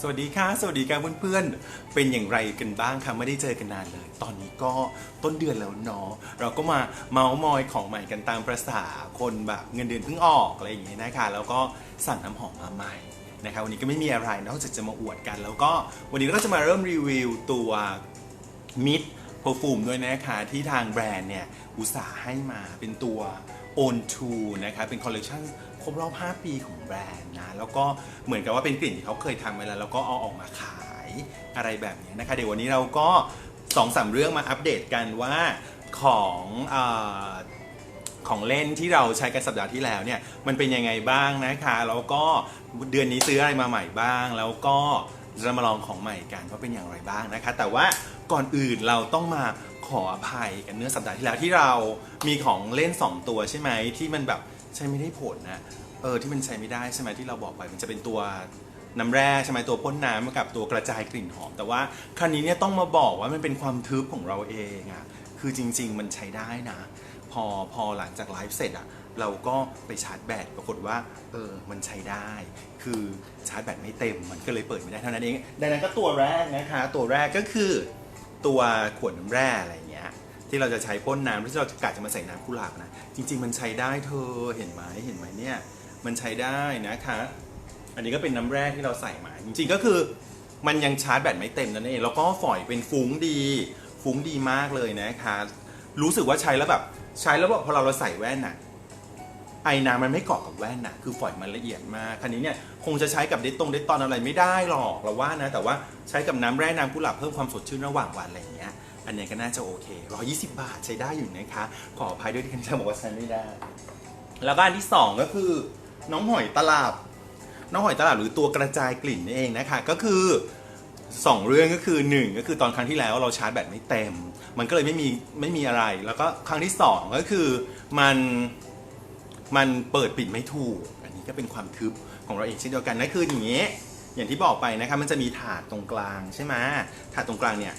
สวัสดีค่ะ สวัสดีกันเพื่อนๆ เป็นอย่างไรกันบ้างคะไม่ได้เจอกันนานเลย ตอนนี้ก็ต้นเดือนแล้วเนาะเราก็มาเมาส์มอยของใหม่กันตามประษาคนแบบเงินเดือนเพิ่งออกอะไรอย่างเงี้ยนะคะ แล้วก็สั่งน้ำหอมมาใหม่นะคะวันนี้ก็ไม่มีอะไรนอกจากจะมาอวดกัน แล้วก็วันนี้เราก็จะมาเริ่มรีวิวตัวมิด p e r f u m e ด้วยนะคะที่ทางแบรนด์เนี่ยอุตส่าห์ให้มาเป็นตัว On to นะคะเป็นคอลเล t ชัน ครบรอบ 5 ปีของแบรนด์นะ แล้วก็เหมือนกับว่าเป็นกลิ่นที่เขาเคยทำไว้แล้วแล้วก็เอาออกมาขายอะไรแบบนี้นะคะ เดี๋ยววันนี้เราก็2อสเรื่องมาอัปเดตกันว่าของอของเล่นที่เราใช้กันสัปดาห์ที่แล้วเนี่ยมันเป็นยังไงบ้างนะคะแล้วก็เดือนนี้ซื้ออะไรมาใหม่บ้าง แล้วก็จะมาลองของใหม่กันว่าเป็นอย่างไรบ้างนะคะ แต่ว่าก่อนอื่นเราต้องมาขออภัยกันเนื่อสัปดาห์ที่แล้วที่เรามีของเล่น 2 ตัวใช่ไหมที่มันแบบ ใช้ไม่ได้ผลนะเออที่มันใช้ไม่ได้ใช่ไหมที่เราบอกไปมันจะเป็นตัวน้ำแร่ใช่ไหมตัวพ่นน้ำกับตัวกระจายกลิ่นหอม แต่ว่าครั้นี้เนี่ยต้องมาบอกว่ามันเป็นความทึบของเราเองอะคือจริง ๆ มันใช้ได้นะ พอพอหลังจากไลฟ์เสร็จอะเราก็ไปชาร์จแบตปรากฏว่าเออมันใช้ได้ คือชาร์จแบตไม่เต็มมันก็เลยเปิดไม่ได้เท่านั้นเองดังนั้นก็ตัวแรกนะคะ ตัวแรกก็คือตัวขวดน้ำแร่อะไรเงี้ยที่เราจะใช้พ่นน้ำที่เราจะกะจะมาใส่น้ำกุหลาบนะ จริง ๆ มันใช้ได้เธอเห็นไหมเห็นไหมเนี่ยมันใช้ได้นะคะ อันนี้ก็เป็นน้ำแร่ที่เราใส่มา จริงๆก็คือมันยังชาร์จแบตไม่เต็มนั่นเองแล้วก็ฝอยเป็นฟุ้งดี ฟุ้งดีมากเลยนะคะ รู้สึกว่าใช้แล้วแบบใช้แล้วแบบพอเราเราใส่แว่นน่ะไอน้ำมันไม่เกาะกับแว่นน่ะคือฝอยมันละเอียดมากคันนี้เนี่ยคงจะใช้กับเดตตรงเดตตอนอะไรไม่ได้หรอกเราว่านะ แต่ว่าใช้กับน้ำแร่น้ำกุหลาบเพิ่มความสดชื่นระหว่างวันอะไรอย่างเงี้ย อันนี้ก็น่าจะโอเค 120 บาทใช้ได้อยู่นะคะ ขออภัยด้วยที่คันนี้บอกว่าใช้ไม่ได้ แล้วก็อันที่สองก็คือ น้องหอยตลับ น้องหอยตลับหรือตัวกระจายกลิ่นนี่เองนะคะ ก็คือ 2 เรื่องก็คือ 1 ก็คือตอนครั้งที่แล้วเราชาร์จแบตไม่เต็ม มันก็เลยไม่มีไม่มีอะไร แล้วก็ครั้งที่ 2 ก็คือมันมันเปิดปิดไม่ถูก อันนี้ก็เป็นความทึบของเราเองเช่นเดียวกันนั่นคืออย่างนี้ อย่างที่บอกไปนะคะมันจะมีถาดตรงกลางใช่ไหมถาดตรงกลางเนี่ย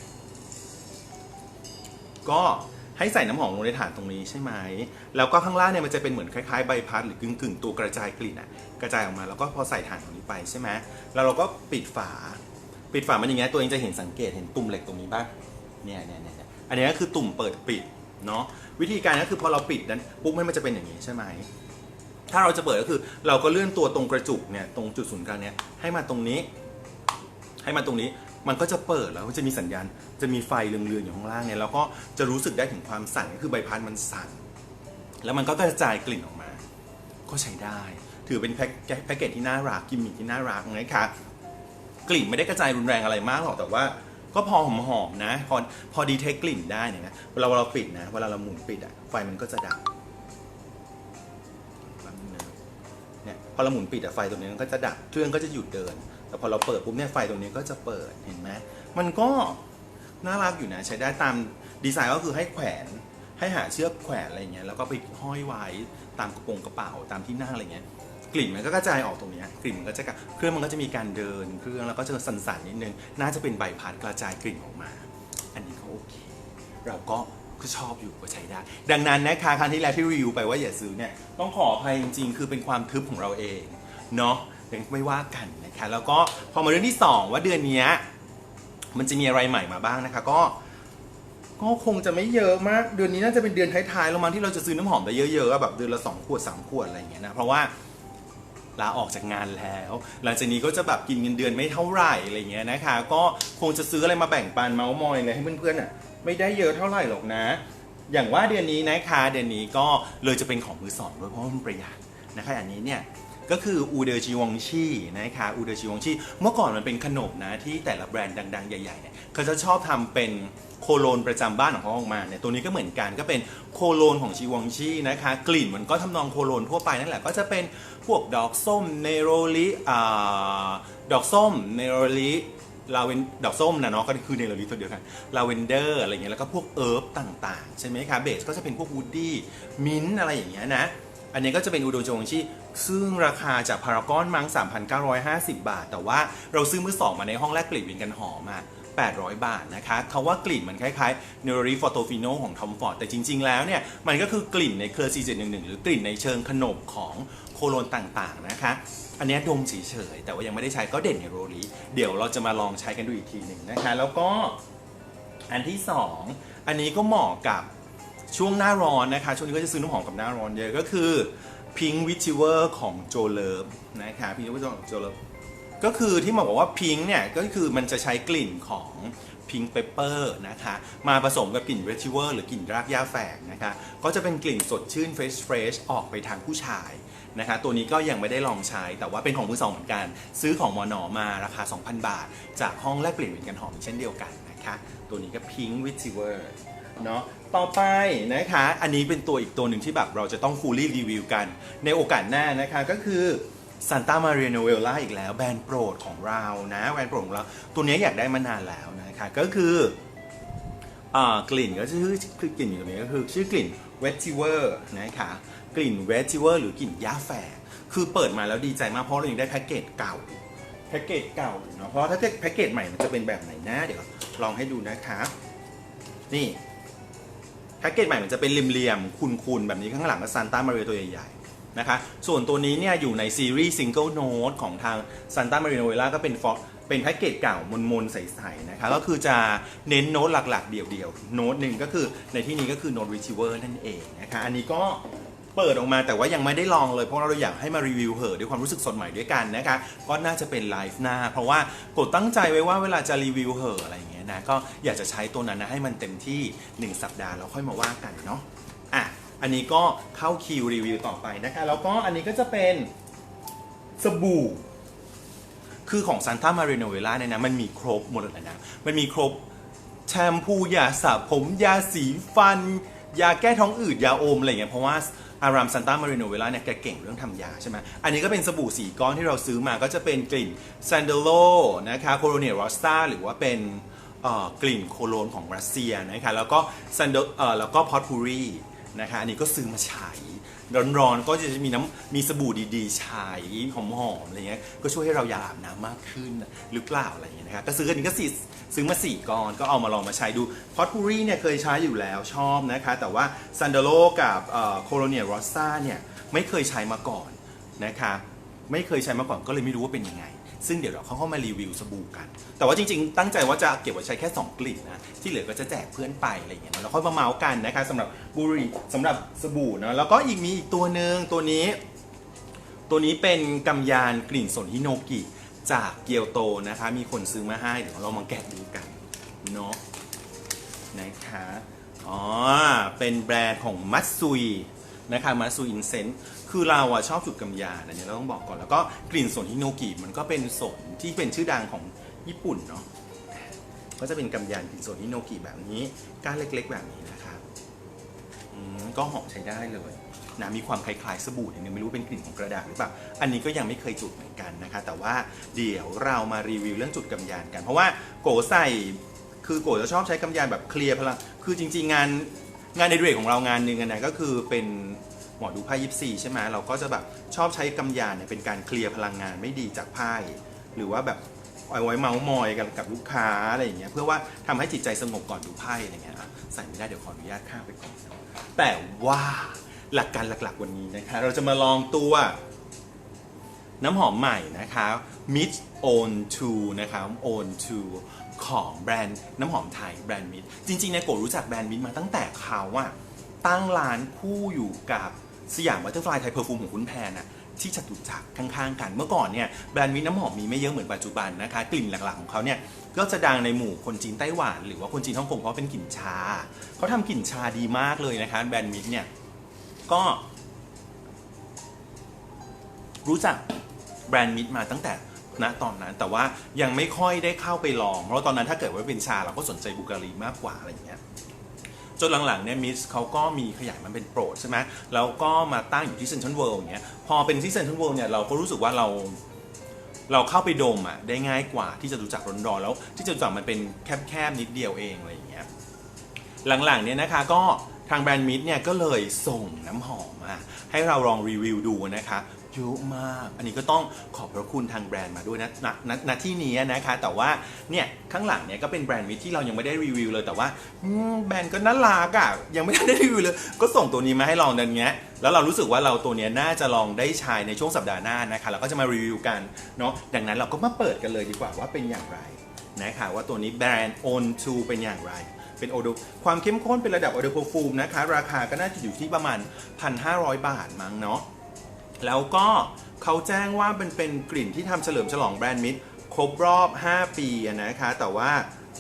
ก็ให้ใส่น้ำหอมลงในถาดตรงนี้ใช่ไหม แล้วก็ข้างล่างเนี่ยมันจะเป็นเหมือนคล้ายๆใบพัดหรือกึ่งกึ่งๆตัวกระจายกลิ่นอะกระจายออกมาแล้วก็พอใส่ถาดตรงนี้ไปใช่ไหมแล้วเราก็ปิดฝา ปิดฝามันอย่างเงี้ยตัวเองจะเห็นสังเกตเห็นตุ่มเหล็กตรงนี้ป่ะเนี่ยเนี่ยเนี่ยเนี่ยอันนี้ก็คือตุ่มเปิดปิดเนาะวิธีการก็คือพอเราปิดนั้นปุ๊บให้มันจะเป็นอย่างนี้ใช่ไหมถ้าเราจะเปิดก็คือ เราก็เลื่อนตัวตรงกระจุกเนี่ยตรงจุดศูนย์กลางเนี่ยให้มาตรงนี้ ให้มาตรงนี้ มันก็จะเปิดแล้วก็จะมีสัญญาณ จะมีไฟเรืองๆอยู่ข้างล่างเนี่ยแล้วก็จะรู้สึกได้ถึงความสั่นคือใบพัดมันสั่น แล้วมันก็กระจายกลิ่นออกมา ก็ใช้ได้ ถือเป็นแพ็คแพ็กเกจที่น่ารักกิมมิคที่น่ารักนะคะกลิ่นไม่ได้กระจายรุนแรงอะไรมากหรอกแต่ว่าก็พอหอมๆนะ พอพอดีเทคกลิ่นได้เนี่ยนะเวลาเราปิดนะเวลาเราหมุนปิดอะไฟมันก็จะดับเนี่ยพอเราหมุนปิดอะไฟตรงนี้มันก็จะดับเครื่องก็จะหยุดเดิน แต่พอเราเปิดปุ๊บเนี่ยไฟตรงนี้ก็จะเปิดเห็นไหมมันก็น่ารักอยู่นะใช้ได้ตามดีไซน์ก็คือให้แขวนให้หาเชือกแขวนอะไรเงี้ยแล้วก็ไปห้อยไว้ตามกระโปรงกระเป๋าตามที่นั่งอะไรเงี้ยกลิ่นมันก็กระจายออกตรงนี้กลิ่นมันก็จะกระเครื่องมันก็จะมีการเดินเครื่องแล้วก็จะสั่นๆนิดนึง น่าจะเป็นใบพัดกระจายกลิ่นออกมา อันนี้ก็โอเค เราก็ก็ชอบอยู่ก็ใช้ได้ ดังนั้นนะคะครั้งที่แล้วที่รีวิวไปว่าอย่าซื้อเนี่ยต้องขออภัยจริงๆ คือเป็นความทึบของเราเองเนาะ ยังไม่ว่ากันนะคะแล้วก็พอมาเรื่องที่สองว่าเดือนนี้มันจะมีอะไรใหม่มาบ้างนะคะ ก็ก็คงจะไม่เยอะมาก เดือนนี้น่าจะเป็นเดือนท้ายๆแล้วมั้งที่เราจะซื้อน้ำหอมได้เยอะๆแบบเดือนละสองขวดสามขวดอะไรอย่างเงี้ยนะเพราะว่าลาออกจากงานแล้ว หลังจากนี้ก็จะแบบกินเงินเดือนไม่เท่าไหร่อะไรเงี้ยนะคะ ก็คงจะซื้ออะไรมาแบ่งปันเมาส์มอยอะไรให้เพื่อนๆอะไม่ได้เยอะเท่าไหร่หรอกนะ อย่างว่าเดือนนี้นะคะ เดือนนี้ก็เลยจะเป็นของมือสองด้วยเพราะว่ามันประหยัดนะคะอันนี้เนี่ย ก็คืออูเดอร์จิวงชีนะคะอูเดอร์จิวงชีเมื่อก่อนมันเป็นขนมนะที่แต่ละแบรนด์ดัง ๆ ใหญ่ๆเนี่ยเขาจะชอบทำเป็นโคโลนประจำบ้านของเขาออกมาเนี่ยตัวนี้ก็เหมือนกันก็เป็นโคโลนของจิวองชีนะคะกลิ่นมันก็ทำนองโคโลนทั่วไปนั่นแหละก็จะเป็นพวกดอกส้มเนโรลิอ่าดอกส้มเนโรลิลาเวนดอกส้มนะเนาะก็คือเนโรลิตัวเดียวกันลาเวนเดอร์อะไรเงี้ยแล้วก็พวกเอิร์บต่างๆ ใช่ไหมคะเบสก็จะเป็นพวกวูดดี้มิ้นอะไรอย่างเงี้ยนะอันนี้ก็จะเป็นอูโดโจงชี ซึ่งราคาจากพารากอนมั้ง3,950 บาท แต่ว่าเราซื้อมือสองมาในห้องแลกกลิ่นวินกันหอมอะ800 บาทนะคะเขาว่ากลิ่นมันคล้ายๆ n e r o r i f o t o f i n o ของ Tom Ford แต่จริง ๆ แล้วเนี่ย มันก็คือกลิ่นในเครือ C711 หรือกลิ่นในเชิงขนบของโคโลนต่างๆนะคะ อันนี้ดมเฉยๆแต่ว่ายังไม่ได้ใช้ก็เด่นในโรลีเดี๋ยวเราจะมาลองใช้กันดูอีกทีหนึ่งนะคะ แล้วก็อันที่ 2 อันนี้ก็เหมาะกับช่วงหน้าร้อนนะคะ ช่วงนี้ก็จะซื้อน้ำหอมกับหน้าร้อนเยอะก็คือ Pink w i t i v e r ของ j o l o v e นะคะ Pink w i t i v e r ของ j o l o v e ก็คือที่มาบอกว่าพิงเนี่ยก็คือมันจะใช้กลิ่นของพิงค์เปเปอร์นะคะ มาผสมกับกลิ่นเวทิเวอร์หรือกลิ่นรากหญ้าแฝกนะคะ ก็จะเป็นกลิ่นสดชื่นเฟรชเฟรชออกไปทางผู้ชายนะคะ ตัวนี้ก็ยังไม่ได้ลองใช้แต่ว่าเป็นของมือสองเหมือนกัน ซื้อของมอนอมาราคา 2,000 บาท จากห้องแลกเปลี่ยนเหรียญกันหอมเช่นเดียวกันนะคะ ตัวนี้ก็พิงวิทิเวอร์ เนาะต่อไปนะคะ อันนี้เป็นตัวอีกตัวหนึ่งที่แบบเราจะต้องฟูลี่รีวิวกัน ในโอกาสหน้านะคะก็คือซันตามาเรียโนเวลล่าอีกแล้วแบรนด์โปรดของเรานะแบรนด์โปรดของเรา ตัวนี้อยากได้มานานแล้วนะคะ ก็คืออกลิ่นก็ชื่อคือกลิ่นอยู่ตรงนี้ก็คือชื่อกลิ่น vetiver นะคะกลิ่น vetiver หรือกลิ่นหญ้าแฝกคือเปิดมาแล้วดีใจมากเพราะเรายังได้แพ็กเกจเก่าแพ็กเกจเก่าเนาะเพราะถ้าแพ็กเกจใหม่มันจะเป็นแบบไหนนะเดี๋ยวลองให้ดูนะคะ นี่ แพ็กเกจใหม่มันจะเป็นเหลี่ยมๆคูนๆแบบนี้ข้างหลังก็ซันต้ามาเรียตัวใหญ่ๆนะคะส่วนตัวนี้เนี่ยอยู่ในซีรีส์ Single Note ของทาง Santa Maria Novella ก็เป็นฟอเป็นแพ็กเกจเก่ามนๆใสๆนะคะก็คือจะเน้นโน้ตหลักๆ เดี่ยวๆ โน้ตหนึ่งก็คือในที่นี้ก็คือโน้ต Receiver นั่นเองนะคะอันนี้ก็เปิดออกมาแต่ว่ายังไม่ได้ลองเลยเพราะเราอยากให้มารีวิวเหอะด้วยความรู้สึกสดใหม่ด้วยกันนะคะก็น่าจะเป็นไลฟ์หน้า เพราะว่ากดตั้งใจไว้ว่าเวลาจะรีวิวเหอะอะไรอย่างเงี้ย นะก็อยากจะใช้ตัวนั้นนะให้มันเต็มที่ 1 สัปดาห์แล้วค่อยมาว่ากันเนาะอะอันนี้ก็เข้าคิวรีวิวต่อไปนะคะ แล้วก็อันนี้ก็จะเป็นสบู่ คือของซานตามาเรโนเวล่าเนี่ยนะมันมีครบหมดเลยนะมันมีครบแชมพูยาสระผมยาสีฟัน ยาแก้ท้องอืดยาโอมอะไรเงี้ยเพราะว่าอารามซันตามาริโนเวล่าเนี่ยแกเก่งเรื่องทำยาใช่ไหมอันนี้ก็เป็นสบู่สีก้อนที่เราซื้อมาก็จะเป็นกลิ่นซ a นเดโลนะคะโคโรเนียรอสตาหรือว่าเป็น กลิ่นโคโลนของรัสเซียนะคะแล้วก็ซันเดอแล้วก็พอตพูรีนะคะอันนี้ก็ซื้อมาใช้ร้อนๆก็จะมีน้ำมีสบู่ดีๆใช้หอมๆอะไรเงี้ยก็ช่วยให้เราอยากอาบน้ำมากขึ้นหรือเปล่าอะไรเงี้ยนะครับก็ซื้ออันนี้ก็สี่ซื้อมาสี่ก้อนก็เอามาลองมาใช้ดูพอตพูรีเนี่ยเคยใช้อยู่แล้วชอบนะคะ แต่ว่าซันเดโลกับโคโลเนียรอสซาเนี่ยไม่เคยใช้มาก่อนนะคะ ไม่เคยใช้มาก่อนก็เลยไม่รู้ว่าเป็นยังไง ซึ่งเดี๋ยวเราเข้ามารีวิวสบู่กัน แต่ว่าจริงๆ ตั้งใจว่าจะเก็บไว้ใช้แค่ 2 กลิ่นนะ ที่เหลือก็จะแจกเพื่อนไปอะไรอย่างเงี้ยแล้วค่อยมาเมาส์กันนะคะสำหรับบุหรี่สำหรับสบู่นะแล้วก็อีกมีอีกตัวหนึ่งตัวนี้ ตัวนี้เป็นกำยานกลิ่นสนฮิโนกิจากเกียวโตนะคะ มีคนซื้อมาให้เดี๋ยวเรามาแกะดูกันเนาะนะคะอ๋อเป็นแบรนด์ของมัตซุย นะคะมัตซุยอินเซนต์คือเราอะชอบจุดกำยานอันนี้เราต้องบอกก่อน แล้วก็กลิ่นสนฮิโนกิมันก็เป็นสนที่เป็นชื่อดังของญี่ปุ่นเนาะก็จะเป็นกำยานกลิ่นสนฮิโนกิแบบนี้ก้านเล็กๆ แบบนี้นะครับอืมก็หอมใช้ได้เลยนะมีความคล้ายๆสบู่นิดนึงไม่รู้เป็นกลิ่นของกระดาษหรือเปล่า อันนี้ก็ยังไม่เคยจุดเหมือนกันนะคะ แต่ว่าเดี๋ยวเรามารีวิวเรื่องจุดกำยานกัน เพราะว่าโกใส่คือโกจะชอบใช้กำยานแบบเคลียร์พลัง คือจริงๆงาน งานในเรกของเรางานหนึ่งนะก็คือเป็นหมอดูไพ่ยิปซีใช่ไหมเราก็จะแบบชอบใช้กำยานเนี่ยเป็นการเคลียร์พลังงานไม่ดีจากไพ่หรือว่าแบบเอาไว้เมาส์มอยกันกับลูกค้าอะไรอย่างเงี้ยเพื่อว่าทำให้จิตใจสงบก่อนดูไพ่อะไรเงี้ยใส่ไม่ได้เดี๋ยวขออนุญาตข้ามไปก่อนแต่ว่าหลักการหลักๆวันนี้นะคะ เราจะมาลองตัวน้ำหอมใหม่นะคะ Mid On To นะครับ On To ของแบรนด์น้ำหอมไทยแบรนด์มิดจริงๆเนี่ยโกรู้จักแบรนด์มิดมาตั้งแต่เขาอะตั้งร้านคู่อยู่กับสยามบัตเตอร์ฟลายไทยเพอร์ฟูมของคุณแพนอะที่จตุจักรข้างๆกัน เมื่อก่อนเนี่ยแบรนด์มิดน้ำหอมมีไม่เยอะเหมือนปัจจุบันนะคะ กลิ่นหลักๆของเขาเนี่ยก็จะดังในหมู่คนจีนไต้หวันหรือว่าคนจีนฮ่องกงเพราะเป็นกลิ่นชาเขาทำกลิ่นชาดีมากเลยนะคะแบรนด์มิดเนี่ยก็ รู้จักแบรนด์มิดมาตั้งแต่ ณตอนนั้นแต่ว่ายังไม่ค่อยได้เข้าไปลอง เพราะตอนนั้นถ้าเกิดว่าเป็นชาเราก็สนใจบูการีมากกว่าอะไรอย่างเงี้ยจนหลังๆเนี่ยมิสเขาก็มีขยายมันเป็นโปรดใช่ไหมแล้วก็มาตั้งอยู่ที่เซนทรัลเวิลด์อย่างเงี้ยพอเป็นที่เซนทรัลเวิลด์เนี่ยเราก็รู้สึกว่าเราเราเข้าไปดมอะได้ง่ายกว่าที่จะรู้จักร้อนๆแล้ว ที่จะรู้จักมันเป็นแคบๆนิดเดียวเองอะไรอย่างเงี้ยหลังๆเนี่ยนะคะก็ทางแบรนด์มิดเนี่ยก็เลยส่งน้ำหอมมาให้เราลองรีวิวดูนะคะ เยอะมาก อันนี้ก็ต้องขอบพระคุณทางแบรนด์มาด้วยนะณณณที่นี้นะคะ แต่ว่าเนี่ยข้างหลังเนี่ยก็เป็นแบรนด์มิตรที่เรายังไม่ได้รีวิวเลย แต่ว่าอืมแบรนด์ก็น่ารักอะ ยังไม่ได้รีวิวเลย ก็ส่งตัวนี้มาให้ลองดันเงี้ย แล้วเรารู้สึกว่าเราตัวเนี้ยน่าจะลองได้ใช้ในช่วงสัปดาห์หน้านะคะเราก็จะมารีวิวกันเนาะ ดังนั้นเราก็มาเปิดกันเลยดีกว่าว่าเป็นอย่างไรนะคะว่าตัวนี้แบรนด์ On to เป็นอย่างไรเป็นโอโดความเข้มข้นเป็นระดับโอโดโ r ฟูมนะคะ ราคาก็น่าจะอยู่ที่ประมาณ 1,500 บาทมั้งเนาะ แล้วก็เขาแจ้งว่ามันเป็นกลิ่นที่ทำเฉลิมฉลองแบรนด์มิตรครบรอบ 5 ปีอะนะคะ แต่ว่า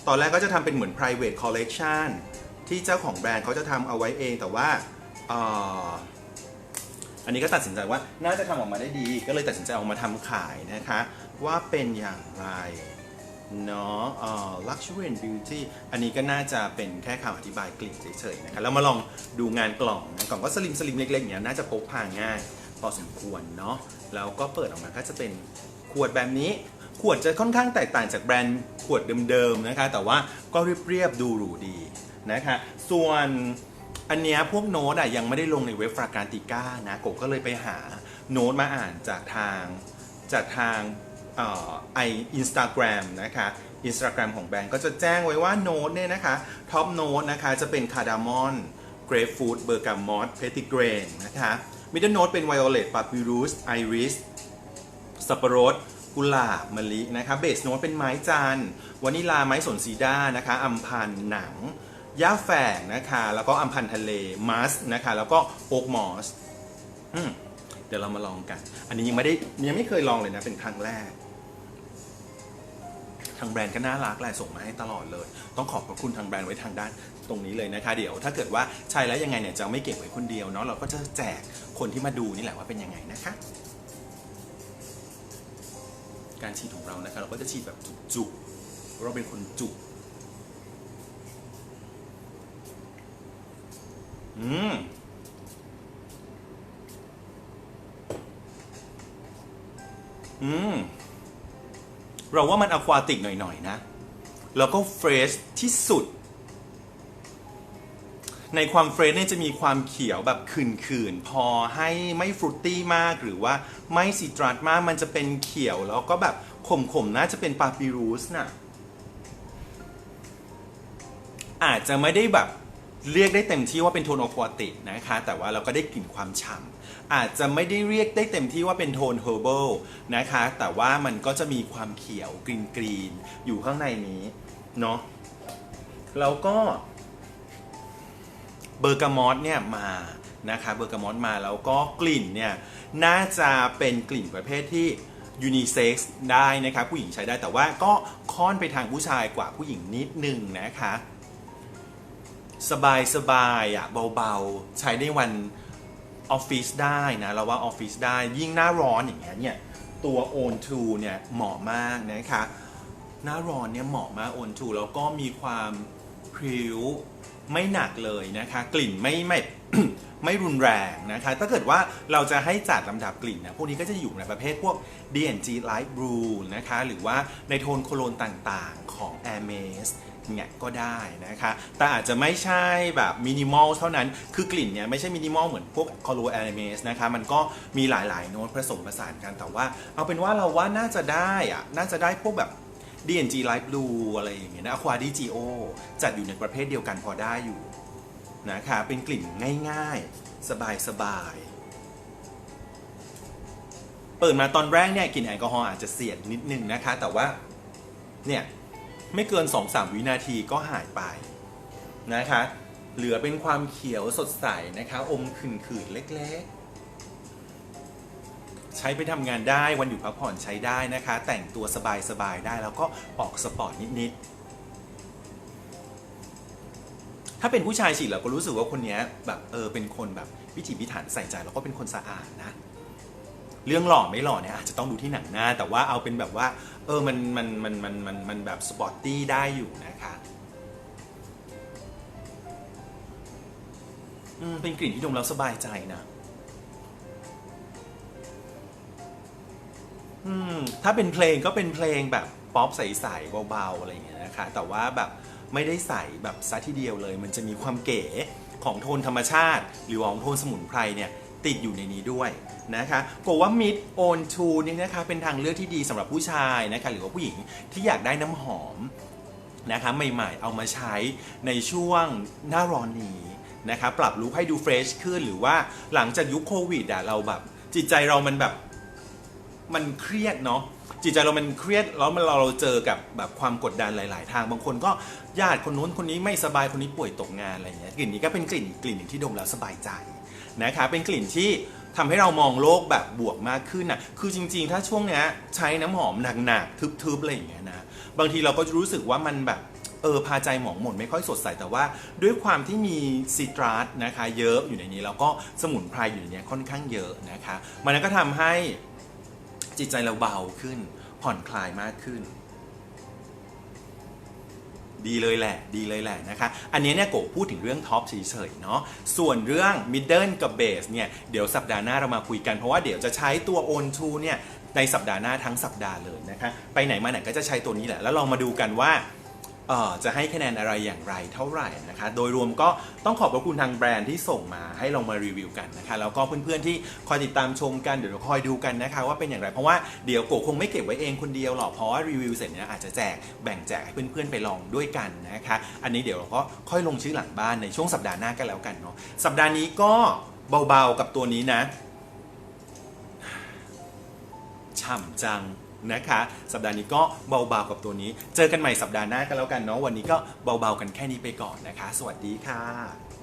ตอนแรกก็จะทำเป็นเหมือน private collection ที่เจ้าของแบรนด์เขาจะทำเอาไว้เองแต่ว่าเอ่ออันนี้ก็ตัดสินใจว่าน่าจะทำออกมาได้ดี ก็เลยตัดสินใจเอามาทำขายนะคะ ว่าเป็นอย่างไรเนาะเอ่อ luxury and beauty อันนี้ก็น่าจะเป็นแค่คำอธิบายกลิ่นเฉยๆนะคะแล้วมาลองดูงานกล่องนะกล่องก็สลิมสลิมเล็กๆอย่างนี้ยน่าจะพกพาง่าย พอสมควรเนาะแล้วก็เปิดออกมาก็จะเป็นขวดแบบนี้ ขวดจะค่อนข้างแตกต่างจากแบรนด์ขวดเดิมๆนะคะ แต่ว่าก็เรียบๆดูหรูดีนะคะ ส่วนอันเนี้ยพวกโน้ตอะยังไม่ได้ลงในเว็บฟราการติก้านะโกก็เลยไปหาโน้ตมาอ่านจากทางจากทางไออินสตาแกรมนะคะอินสตาแกรมของแบรนด์ก็จะแจ้งไว้ว่าโน้ตเนี่ยนะคะท็อปโน้ตนะคะจะเป็นคาร์ดามอนเกรฟฟูดเบอร์กามอสเพติเกรนนะคะ มิดเดิลโน้ตเป็นไวโอเลตปาปิรูสไอริสสับปะรดกุหลาบมะลินะคะเบสโน้ตเป็นไม้จันวานิลาไม้สนซีด้านะคะอัมพันธ์หนังย่าแฝกนะคะแล้วก็อัมพันทะเลมัสนะคะแล้วก็โอ๊กมอสอเดี๋ยวเรามาลองกัน อันนี้ยังไม่ได้ยังไม่เคยลองเลยนะเป็นครั้งแรก ทางแบรนด์ก็น่ารักแหละส่งมาให้ตลอดเลย ต้องขอบพระคุณทางแบรนด์ไว้ทางด้านตรงนี้เลยนะคะ เดี๋ยวถ้าเกิดว่าใช้แล้วยังไงเนี่ยจะไม่เก็บไว้คนเดียวเนาะเราก็จะแจก คนที่มาดูนี่แหละว่าเป็นยังไงนะคะ การฉีดของเรานะคะ เราก็จะฉีดแบบจุกๆเราเป็นคนจุกอืมอืม เราว่ามันอควาติกหน่อยๆนะ แล้วก็เฟรชที่สุด ในความเฟรชเนี่ยจะมีความเขียวแบบขื่นๆ พอให้ไม่ฟรุตตี้มากหรือว่าไม่ซิตรัสมากมันจะเป็นเขียวแล้วก็แบบขมๆน่าจะเป็นปาปิรูสน่ะอาจจะไม่ได้แบบเรียกได้เต็มที่ว่าเป็นโทนอควาติกนะคะ แต่ว่าเราก็ได้กลิ่นความฉ่ำอาจจะไม่ได้เรียกได้เต็มที่ว่าเป็นโทนเฮอร์เบิลนะคะ แต่ว่ามันก็จะมีความเขียวกรีนกรีนๆอยู่ข้างในนี้ เนาะแล้วก็ เบอร์กามอสเนี่ยมานะคะเบอร์กามอสมาแล้วก็กลิ่นเนี่ยน่าจะเป็นกลิ่นประเภทที่ยูนิเซ็กซ์ได้นะคะผู้หญิงใช้ได้แต่ว่าก็ค่อนไปทางผู้ชายกว่าผู้หญิงนิดนึงนะคะ สบายสบายอะเบาๆ ใช้ในวันออฟฟิศได้นะเราว่าออฟฟิศได้ยิ่งหน้าร้อนอย่างเงี้ยเนี่ยตัว On to เนี่ยเหมาะมากนะคะ หน้าร้อนเนี่ยเหมาะมาก On to แล้วก็มีความพริ้ว ไม่หนักเลยนะคะ กลิ่นไม่ไม่ไม่รุนแรงนะคะ ถ้าเกิดว่าเราจะให้จัดลำดับกลิ่นนะ พวกนี้ก็จะอยู่ในประเภทพวก D&G Light Blue นะคะ หรือว่าในโทนโคโลนต่างๆของ Hermes เนี่ยก็ได้นะคะ แต่อาจจะไม่ใช่แบบมินิมอลเท่านั้น คือกลิ่นเนี่ยไม่ใช่มินิมอลเหมือนพวกคอโลแอนิเมสนะคะ มันก็มีหลายๆ โน้ตผสมผสานกัน แต่ว่าเอาเป็นว่าเราว่าน่าจะได้อะน่าจะได้พวกแบบ D&G Light Blue อะไรอย่างเงี้ยนะ Aqua di Gio จัดอยู่ในประเภทเดียวกันพอได้อยู่นะคะเป็นกลิ่นง่ายๆ สบายๆ เปิดมาตอนแรกเนี่ยกลิ่นแอลกอฮอล์อาจจะเสียดนิดนึงนะคะ แต่ว่าเนี่ยไม่เกิน 2-3 วินาทีก็หายไปนะคะ เหลือเป็นความเขียวสดใสนะคะ อมขื่นๆเล็กๆ ใช้ไปทำงานได้วันหยุดพักผ่อนใช้ได้นะคะ แต่งตัวสบายๆได้แล้วก็ออกสปอร์ตนิดๆ ถ้าเป็นผู้ชายฉีดเราก็รู้สึกว่าคนนี้แบบเออเป็นคนแบบพิถีพิถันใส่ใจแล้วก็เป็นคนสะอาดนะ เรื่องหล่อไม่หล่อเนี่ยอาจจะต้องดูที่หนังหน้า แต่ว่าเอาเป็นแบบว่า เออมันมันมันมันมันมันแบบสปอร์ตตี้ได้อยู่นะคะอืมเป็นกลิ่นที่ดมแล้วสบายใจนะ อืมถ้าเป็นเพลงก็เป็นเพลงแบบป๊อปใสๆเบาๆอะไรอย่างเงี้ยนะคะ แต่ว่าแบบไม่ได้ใส่แบบซะทีเดียวเลย มันจะมีความเก๋ของโทนธรรมชาติ หรือของโทนสมุนไพรเนี่ยติดอยู่ในนี้ด้วยนะคะบอกว่า Mid On To เนี่ยนะคะเป็นทางเลือกที่ดีสำหรับผู้ชายนะคะหรือว่าผู้หญิงที่อยากได้น้ำหอมนะคะใหม่ๆ เอามาใช้ในช่วงหน้าร้อนนี้นะคะปรับลุคให้ดูเฟรชขึ้นหรือว่าหลังจากยุคโควิดอะเราแบบจิตใจเรามันแบบ มันเครียดเนาะจิตใจเรามันเครียดแล้วมันเราเราเจอกับแบบความกดดันหลาย ๆ ทาง บางคนก็ญาติคนนู้นคนนี้ไม่สบายคนนี้ป่วยตกงานอะไรเงี้ยกลิ่นนี้ก็เป็นกลิ่นกลิ่นหนึ่งที่ดมแล้วสบายใจนะคะเป็นกลิ่นที่ทำให้เรามองโลกแบบบวกมากขึ้นน่ะคือจริง ๆ ถ้าช่วงเนี้ยใช้น้ำหอมหนักๆทึบๆอะไรอย่างเงี้ยนะบางทีเราก็จะรู้สึกว่ามันแบบเออพาใจหมองหม่นไม่ค่อยสดใสแต่ว่า ด้วยความที่มีซิตรัสนะคะ เยอะอยู่ในนี้แล้วก็สมุนไพรอยู่ในนี้ค่อนข้างเยอะนะคะ มันก็ทำให้ จิตใจเราเบาขึ้น ผ่อนคลายมากขึ้น ดีเลยแหละ ดีเลยแหละนะคะ อันนี้เนี่ยโกพูดถึงเรื่องท็อปเฉยๆเนาะส่วนเรื่องมิดเดิลกับเบสเนี่ยเดี๋ยวสัปดาห์หน้าเรามาคุยกันเพราะว่าเดี๋ยวจะใช้ตัวโอนทูเนี่ยในสัปดาห์หน้าทั้งสัปดาห์เลยนะคะ ไปไหนมาไหนก็จะใช้ตัวนี้แหละ แล้วลองมาดูกันว่า จะให้คะแนนอะไรอย่างไรเท่าไหร่นะคะ โดยรวมก็ต้องขอบพระคุณทางแบรนด์ที่ส่งมาให้ลองมารีวิวกันนะคะ แล้วก็เพื่อนๆที่คอยติดตามชมกันเดี๋ยวคอยดูกันนะคะ ว่าเป็นอย่างไรเพราะว่าเดี๋ยวโกคงไม่เก็บไว้เองคนเดียวหรอกเพราะว่ารีวิวเสร็จเนี่ยอาจจะแจกแบ่งแจกให้เพื่อนๆไปลองด้วยกันนะคะ อันนี้เดี๋ยวเราก็ค่อยลงชื่อหลังบ้านในช่วงสัปดาห์หน้ากันแล้วกันเนาะสัปดาห์นี้ก็เบาๆกับตัวนี้นะฉ่ำจัง นะคะ สัปดาห์นี้ก็เบาๆกับตัวนี้ เจอกันใหม่สัปดาห์หน้ากันแล้วกันเนาะวันนี้ก็เบาๆกันแค่นี้ไปก่อนนะคะ สวัสดีค่ะ